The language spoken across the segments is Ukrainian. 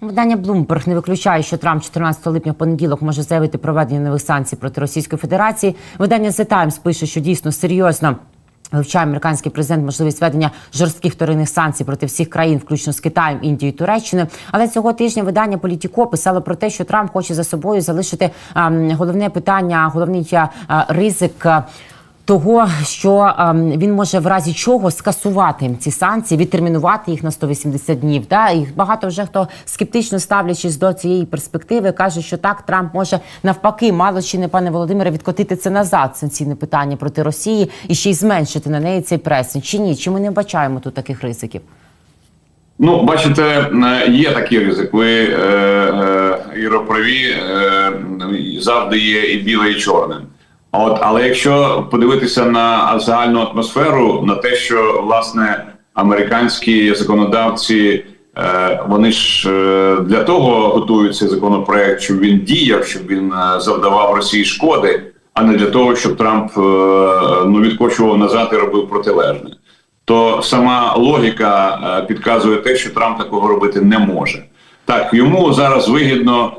Видання Bloomberg не виключає, що Трамп 14 липня в понеділок може заявити проведення нових санкцій проти Російської Федерації. Видання The Times пише, що дійсно серйозно. Вивчає американський президент можливість введення жорстких вторинних санкцій проти всіх країн, включно з Китаєм, Індією, Туреччиною. Але цього тижня видання Політіко писало про те, що Трамп хоче за собою залишити ем, головне питання, головний е, ризик. Того, що ем, він може в разі чого скасувати ці санкції, відтермінувати їх на 180 днів. Да? І багато вже хто скептично ставлячись до цієї перспективи, каже, що так Трамп може навпаки, мало чи не пане Володимире, відкотити це назад санкційне питання проти Росії і ще й зменшити на неї цей пресинг. Чи ні? Чи ми не бачаємо тут таких ризиків? Ну, бачите, е, є такий ризик. Ви е, е, Іро, е, завжди є і біле, і чорне. От, але якщо подивитися на загальну атмосферу, на те, що власне американські законодавці, е, вони ж е, для того готують цей законопроект, щоб він діяв, щоб він е, завдавав Росії шкоди, а не для того, щоб Трамп ну відкочував назад і робив протилежне то сама логіка підказує те, що Трамп такого робити не може. Так, йому зараз вигідно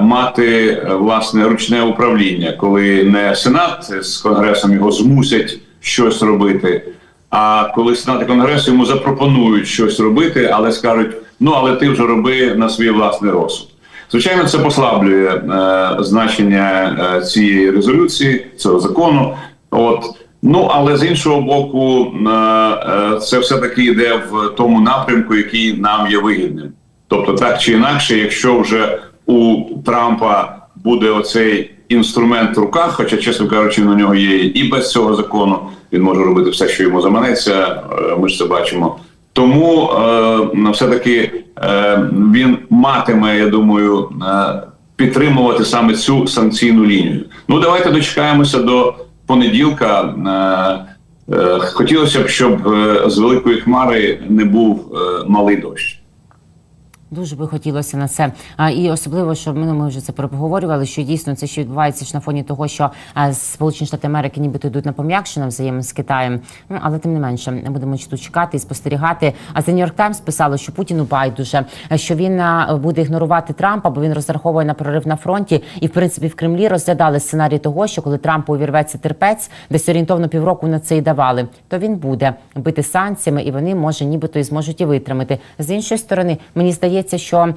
мати е, власне ручне управління, коли не Сенат з Конгресом його змусять щось робити. А коли Сенат і Конгрес йому запропонують щось робити, але скажуть: ну але ти вже роби на свій власний розсуд. Звичайно, це послаблює е, значення е, цієї резолюції, цього закону. От ну але з іншого боку, е, е, це все таки йде в тому напрямку, який нам є вигідним. Тобто, так чи інакше, якщо вже у Трампа буде оцей інструмент в руках, хоча, чесно кажучи, у нього є і без цього закону, він може робити все, що йому заманеться. е, Ми ж це бачимо. Тому е, все-таки е, він матиме, я думаю, е, підтримувати саме цю санкційну лінію. Ну давайте дочекаємося до понеділка. Е, е, хотілося б, щоб е, з великої хмари не був е, малий дощ. Дуже би хотілося на це. І особливо, що ми, ми вже це проговорювали, що дійсно це ще відбувається ж на фоні того, що Сполучені Штати Америки нібито йдуть на пом'якшення взаємин з Китаєм. Ну але тим не менше будемо тут чекати і спостерігати. А The New York Times писало, що Путіну байдуже, що він буде ігнорувати Трампа, бо він розраховує на прорив на фронті. І в принципі в Кремлі розглядали сценарій того, що коли Трампу увірветься терпець, десь орієнтовно півроку на це і давали, то він буде бити санкціями, і вони може нібито і зможуть і витримати. З іншої сторони, мені здається, що.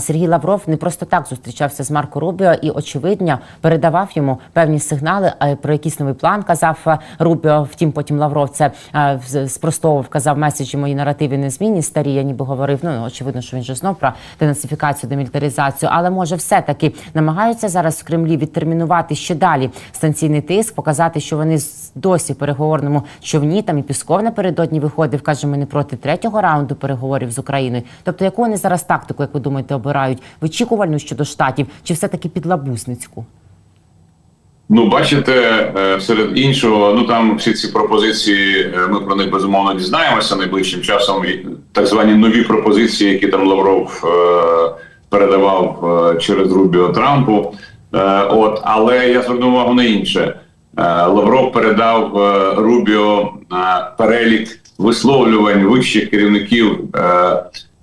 Сергій Лавров не просто так зустрічався з Марко Рубіо і очевидно передавав йому певні сигнали. Про якийсь новий план казав Рубіо. Втім, потім Лавров це в- спростовував, казав меседжі мої наративи не змінні старі. Я ніби говорив. Ну очевидно, що він же знов про денацифікацію, демілітаризацію. Але може, все таки намагаються зараз в Кремлі відтермінувати ще далі санкційний тиск, показати, що вони досі в переговорному човні. Там і Пісков напередодні виходив, каже, ми не проти третього раунду переговорів з Україною. Тобто, яку вони зараз тактику, як ви думаєте, обирають? Вичікувальну щодо штатів, чи все таки підлабузницьку? Ну, бачите, е, серед іншого, ну там всі ці пропозиції, е, ми про них безумовно дізнаємося найближчим часом. Так звані нові пропозиції, які там Лавров е, передавав через Рубіо Трампу. От, але я звернув увагу на інше. Лавров передав Рубіо перелік висловлювань вищих керівників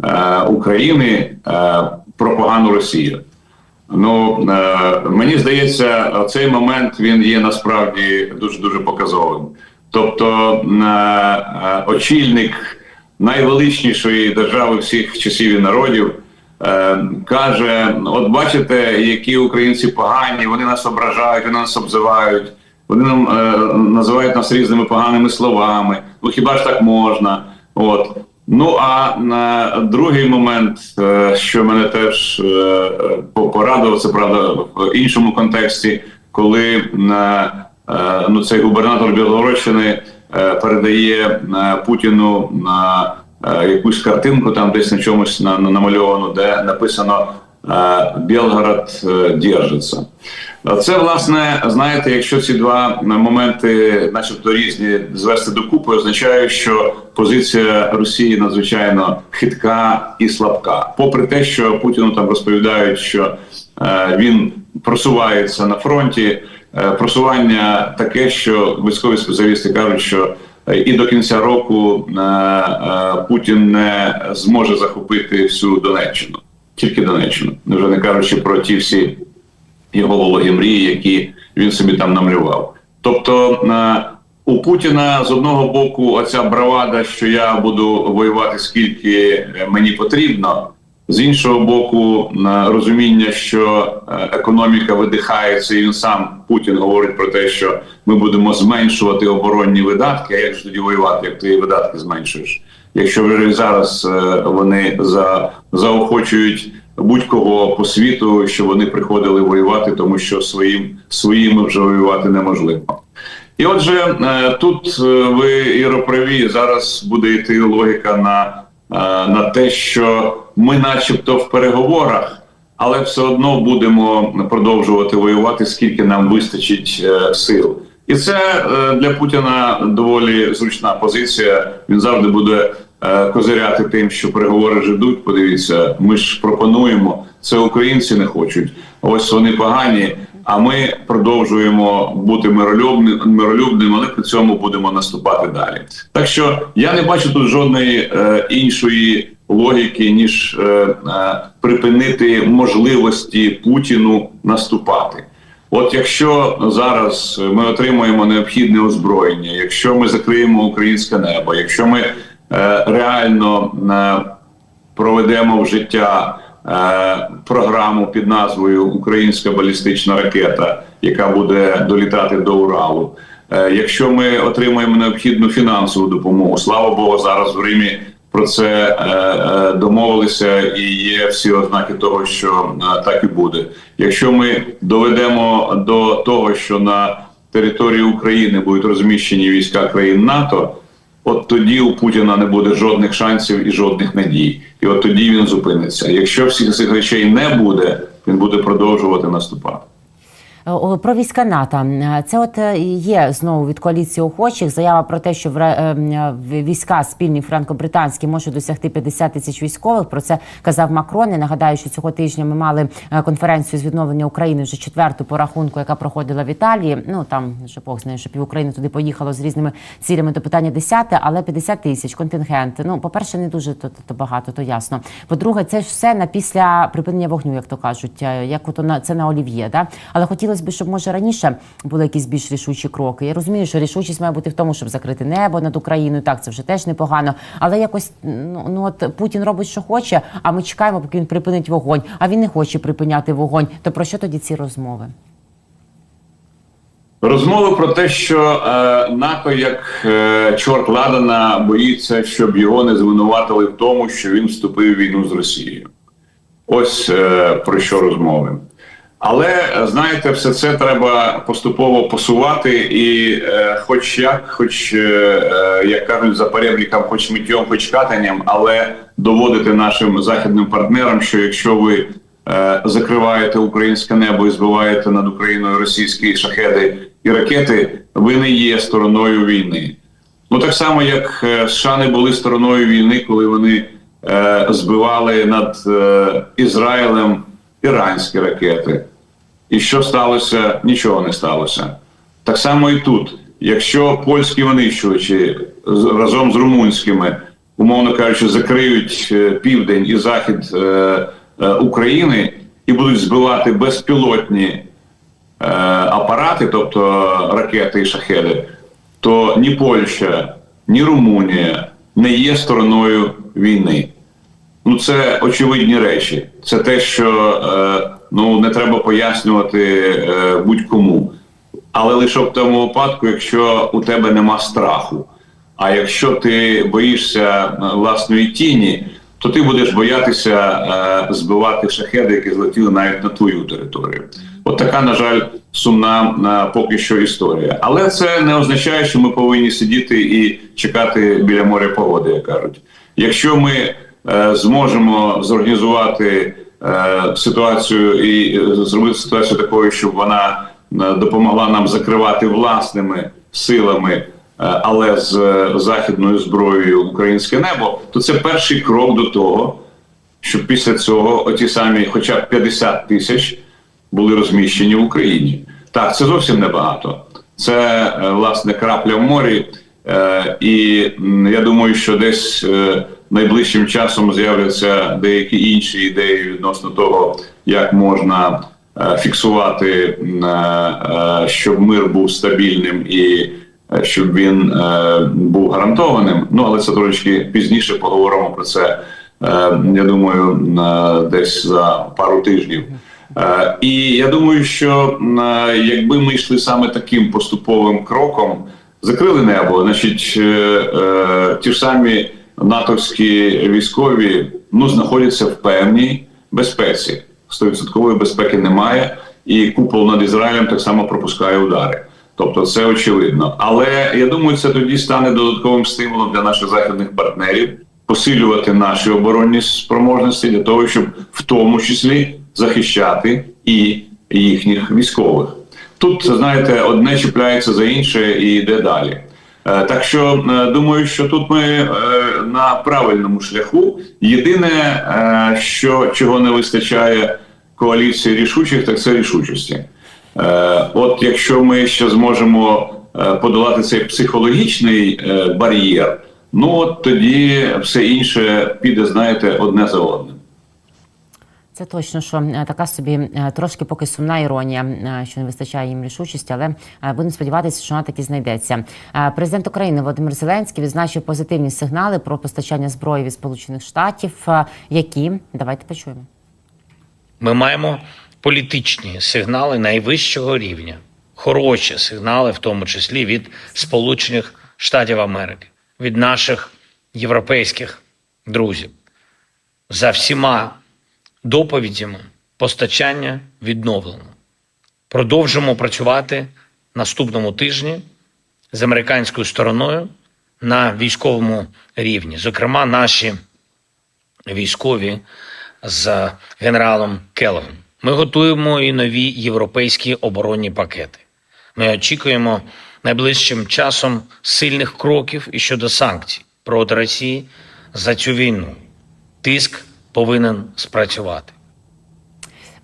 е, України е, про погану Росію. Ну е, мені здається, цей момент він є насправді дуже дуже показовим. Тобто, е, очільник найвеличнішої держави всіх часів і народів каже: от бачите, які українці погані, вони нас ображають, вони нас обзивають, вони нам е, називають нас різними поганими словами. Ну хіба ж так можна? От. Ну а на другий момент, е, що мене теж е, по- порадував, це правда в іншому контексті, коли е, е, ну цей губернатор Білгородщини е, передає е, Путіну на е, якусь картинку, там десь на чомусь на, на намальовано, де написано е, Білгород е, держиться. Це власне, знаєте, якщо ці два моменти, начебто різні, звести докупи, означає, що позиція Росії надзвичайно хитка і слабка. Попри те, що Путіну там розповідають, що е, він просувається на фронті, е, просування таке, що військові спеціалісти кажуть, що е, і до кінця року е, е, Путін не зможе захопити всю Донеччину, тільки Донеччину, вже не кажучи про ті всі його вологі мрії, які він собі там намалював. Тобто е, у Путіна з одного боку оця бравада, що я буду воювати скільки е, мені потрібно. З іншого боку, на розуміння, що е, економіка видихається, і він сам Путін говорить про те, що ми будемо зменшувати оборонні видатки. А як ж тоді воювати, як ти видатки зменшуєш? Якщо вже зараз е, вони за заохочують будь-кого по світу, що вони приходили воювати, тому що своїм своїми вже воювати неможливо. І отже, е, тут е, ви іроправі зараз буде йти логіка на, на те, що ми, начебто, в переговорах, але все одно будемо продовжувати воювати, скільки нам вистачить е, сил. І це е, для Путіна доволі зручна позиція. Він завжди буде козиряти тим, що переговори ж ідуть. Подивіться, ми ж пропонуємо. Це українці не хочуть. Ось вони погані. А ми продовжуємо бути миролюбним, миролюбним, але при цьому будемо наступати далі. Так що я не бачу тут жодної е, іншої логіки, ніж е, е, припинити можливості Путіну наступати. От якщо зараз ми отримуємо необхідне озброєння, якщо ми закриємо українське небо, якщо ми е, реально е, проведемо в життя е, програму під назвою Українська балістична ракета, яка буде долітати до Уралу. Е, якщо ми отримаємо необхідну фінансову допомогу, слава Богу, зараз в Римі про це е, е, домовилися, і є всі ознаки того, що е, так і буде. Якщо ми доведемо до того, що на території України будуть розміщені війська країн НАТО. От тоді у Путіна не буде жодних шансів і жодних надій. І от тоді він зупиниться. Якщо всіх цих речей не буде, він буде продовжувати наступати. Про війська НАТО. Це от е, є знову від коаліції охочих заява про те, що вра- е, м, е, в- війська спільні франко-британські можуть досягти 50 тисяч військових. Про це казав Макрон. І нагадаю, що цього тижня ми мали е, конференцію з відновлення України вже четверту по рахунку, яка проходила в Італії. Ну там вже Бог знає, що пів України туди поїхало з різними цілями. То питання десяте, але 50 тисяч контингент. Ну, по перше, не дуже то, то багато, то ясно. По-друге, це ж все на після припинення вогню, як то кажуть, е, як ото на це на олів'є. Да? Але хотілося б, щоб може раніше були якісь більш рішучі кроки. Я розумію, що рішучість має бути в тому, щоб закрити небо над Україною. Так, це вже теж непогано. Але якось ну, ну от Путін робить, що хоче, а ми чекаємо, поки він припинить вогонь. А він не хоче припиняти вогонь. То про що тоді ці розмови? Розмови про те, що е, НАТО як е, чорт ладана боїться, щоб його не звинуватили в тому, що він вступив в війну з Росією. Ось е, про що розмови. Але е, знаєте, все це треба поступово посувати, і е, хоч як, хоч е, е, як кажуть за хоч миттєм, хоч катанням, але доводити нашим західним партнерам, що якщо ви е, закриваєте українське небо і збиваєте над Україною російські шахеди і ракети, ви не є стороною війни. Ну так само, як е, США не були стороною війни, коли вони е, збивали над е, Ізраїлем іранські ракети. І що сталося? Нічого не сталося. Так само і тут. Якщо польські винищувачі разом з румунськими, умовно кажучи, закриють е, південь і захід е, е, України і будуть збивати безпілотні апарати, тобто ракети і шахеди, то ні Польща, ні Румунія не є стороною війни. Ну, це очевидні речі. Це те, що ну не треба пояснювати е, будь-кому. Але лише в тому випадку, якщо у тебе нема страху. А якщо ти боїшся е, власної тіні, то ти будеш боятися е, збивати шахеди, які злетіли навіть на твою територію. От така, на жаль, сумна е, поки що історія. Але це не означає, що ми повинні сидіти і чекати біля моря погоди, як кажуть. Якщо ми е, зможемо зорганізувати ситуацію і е, зробити ситуацію такою, щоб вона е, допомогла нам закривати власними силами, е, але з е, західною зброєю українське небо, то це перший крок до того, щоб після цього оті самі, хоча б 50 тисяч, були розміщені в Україні. Так, це зовсім небагато. Це е, власне крапля в морі. Е, і я думаю, що десь е, найближчим часом з'являться деякі інші ідеї відносно того, як можна е, фіксувати, е, е, щоб мир був стабільним і щоб він був гарантованим. Ну але це трошки пізніше поговоримо про це. Я думаю, десь за пару тижнів. І я думаю, що якби ми йшли саме таким поступовим кроком, закрили небо, значить, ті ж самі натовські військові ну, знаходяться в певній безпеці. Стовідсоткової безпеки немає, і купол над Ізраїлем так само пропускає удари. Тобто це очевидно. Але я думаю, це тоді стане додатковим стимулом для наших західних партнерів посилювати наші оборонні спроможності для того, щоб в тому числі захищати і їхніх військових. Тут знаєте, одне чіпляється за інше і йде далі. Е, Так що е, думаю, що тут ми е, на правильному шляху. Єдине, що чого не вистачає коаліції рішучих, так це рішучості. От якщо ми ще зможемо подолати цей психологічний бар'єр, ну от тоді все інше піде, знаєте, одне за одним. Це точно, що е, така собі е, трошки поки сумна іронія, е, що не вистачає їм рішучості, але будемо сподіватися, що вона таки знайдеться. Президент України Володимир Зеленський відзначив позитивні сигнали про постачання зброї від Сполучених Штатів. Які давайте почуємо. Ми маємо політичні сигнали найвищого рівня, хороші сигнали, в тому числі від Сполучених Штатів Америки, від наших європейських друзів. За всіма доповідями постачання відновлено. Продовжимо працювати наступному тижні з американською стороною на військовому рівні. Зокрема, наші військові з генералом Келлогом. Ми готуємо і нові європейські оборонні пакети. Ми очікуємо найближчим часом сильних кроків і щодо санкцій проти Росії за цю війну. Тиск повинен спрацювати.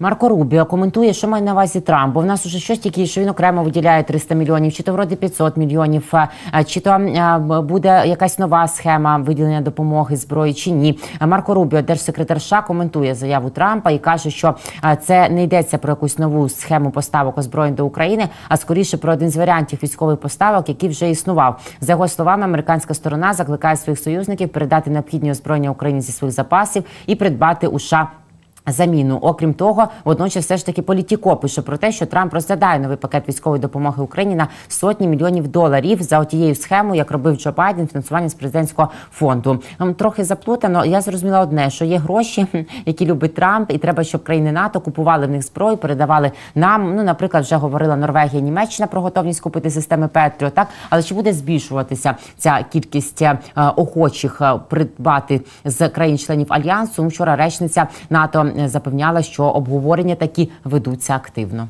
Марко Рубіо коментує, що має на увазі Трамп, бо в нас уже щось тільки, що він окремо виділяє 300 мільйонів, чи то вроді 500 мільйонів, а, а, чи то буде якась нова схема виділення допомоги зброї, чи ні. Марко Рубіо, держсекретар США, коментує заяву Трампа і каже, що це не йдеться про якусь нову схему поставок озброєнь до України, а скоріше про один з варіантів військових поставок, який вже існував. За його словами, американська сторона закликає своїх союзників передати необхідні озброєння Україні зі своїх запасів і придбати у США Заміну, окрім того, водночас все ж таки політіко пише про те, що Трамп розглядає новий пакет військової допомоги Україні на сотні мільйонів доларів за тією схемою, як робив Джо Байден, фінансування з президентського фонду. Трохи заплутано. Я зрозуміла одне, що є гроші, які любить Трамп, і треба, щоб країни НАТО купували в них зброю, передавали нам. Ну, наприклад, вже говорила Норвегія, Німеччина про готовність купити системи Петріо. Так, але чи буде збільшуватися ця кількість е, охочих е, придбати з країн-членів альянсу? Ну, Вчора речниця НАТО запевняла, що обговорення такі ведуться активно.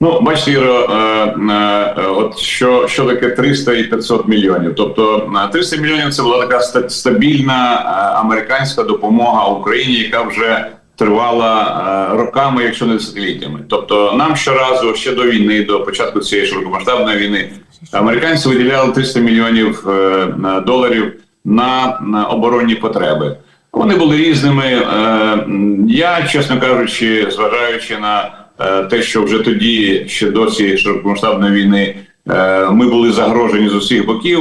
Ну, бачите, Іро, е, е, от що, що таке 300 і 500 мільйонів. Тобто е, 300 мільйонів це була така ста- стабільна е, американська допомога Україні, яка вже тривала е, роками, якщо не десятиліттями. Тобто, нам щоразу ще до війни, до початку цієї широкомасштабної війни, американці виділяли 300 мільйонів е, доларів на оборонні потреби. Вони були різними. Е, Я, чесно кажучи, зважаючи на е, те, що вже тоді, ще до цієї широкомасштабної війни, е, ми були загрожені з усіх боків.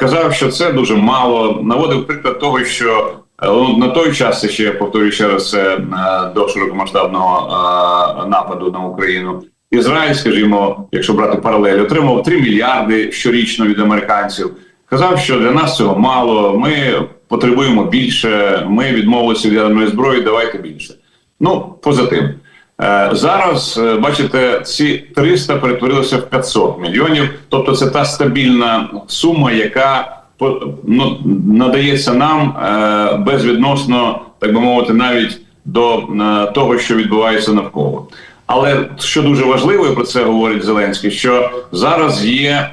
Казав, що це дуже мало. Наводив приклад того, що ну, на той час ще я повторюю ще раз до широкомасштабного нападу на Україну. Ізраїль, скажімо, якщо брати паралель, отримав 3 мільярди щорічно від американців. Казав, що для нас цього мало. Ми потребуємо більше. Ми відмовилися від ядерної зброї. Давайте більше. Ну, поза тим. Е, Зараз е, бачите, ці 300 перетворилися в 500 мільйонів. Тобто, це та стабільна сума, яка ну, надається нам е, безвідносно, так би мовити, навіть до того, що відбувається навколо. Але що дуже важливо, і про це говорить Зеленський, що зараз є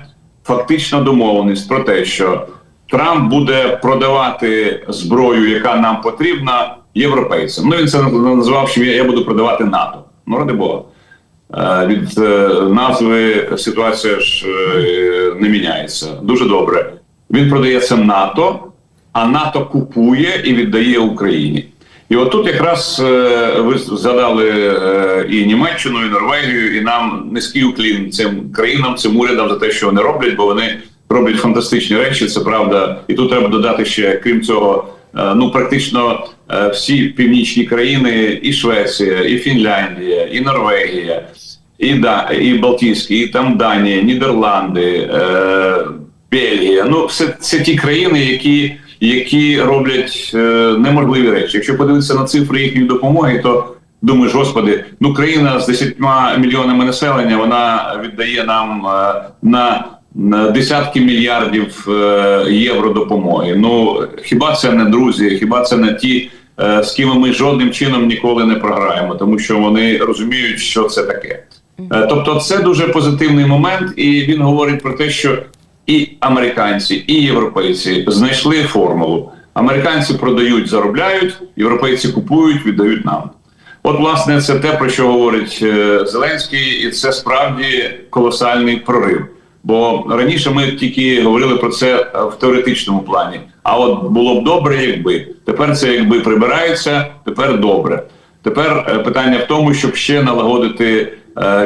фактична домовленість про те, що Трамп буде продавати зброю, яка нам потрібна, європейцям. Ну він це назвав, що я буду продавати НАТО. Ну ради Бога. Е, Від е, назви ситуація ж е, не міняється. Дуже добре. Він продається НАТО, а НАТО купує і віддає Україні. І отут якраз е, ви згадали е, і Німеччину, і Норвегію, і нам низький уклін цим країнам, цим урядам за те, що вони роблять, бо вони роблять фантастичні речі. Це правда. І тут треба додати ще, крім цього, е, ну практично всі північні країни, і Швеція, і Фінляндія, і Норвегія, і да, і Балтійські, і там Данія, Нідерланди, е, Бельгія. Ну, все це ті країни, які, які роблять е, неможливі речі. Якщо подивитися на цифри їхньої допомоги, то думаєш, господи, ну країна з 10 мільйонами населення вона віддає нам е, на, десятки мільярдів е, євро допомоги. Ну хіба це не друзі? Хіба це не ті? З ким ми жодним чином ніколи не програємо, тому що вони розуміють, що це таке. Тобто, це дуже позитивний момент, і він говорить про те, що і американці, і європейці знайшли формулу. Американці продають, заробляють, європейці купують, віддають нам. От, власне, це те, про що говорить е, Зеленський, і це справді колосальний прорив. Бо раніше ми тільки говорили про це е, в теоретичному плані. А от було б добре, якби тепер це якби прибирається, тепер добре. Тепер е, питання в тому, щоб ще налагодити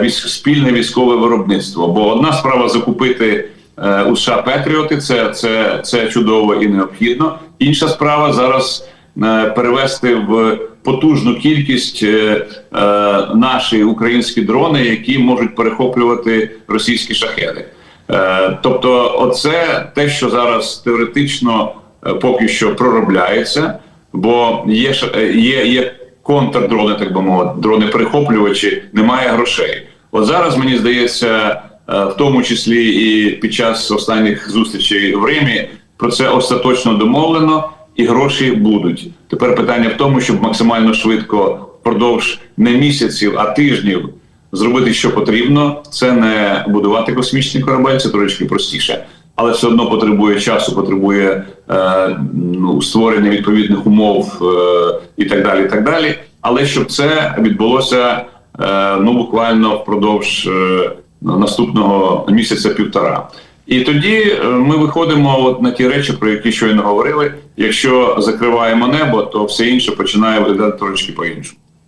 спільне військове виробництво. Бо одна справа закупити у США Петріоти, це, це, це чудово і необхідно. Інша справа зараз е, перевести в потужну кількість е, е, наші українські дрони, які можуть перехоплювати російські шахеди. Е, тобто, оце те, що зараз теоретично е, поки що проробляється, бо є е, є, є контрдрони, так би мовити, дрони перехоплювачі, немає грошей. От зараз мені здається, е, в тому числі і під час останніх зустрічей в Римі, про це остаточно домовлено, і гроші будуть. Тепер питання в тому, щоб максимально швидко впродовж не місяців, а тижнів зробити, що потрібно. Це не будувати космічний корабель, це трошки простіше, але все одно потребує часу, потребує е, ну, створення відповідних умов е, і так далі. і так далі. Але щоб це відбулося е, ну буквально впродовж е, наступного місяця півтора. І тоді е, ми виходимо от на ті речі, про які щойно говорили. Якщо закриваємо небо, то все інше починає виглядати трошки по-іншому.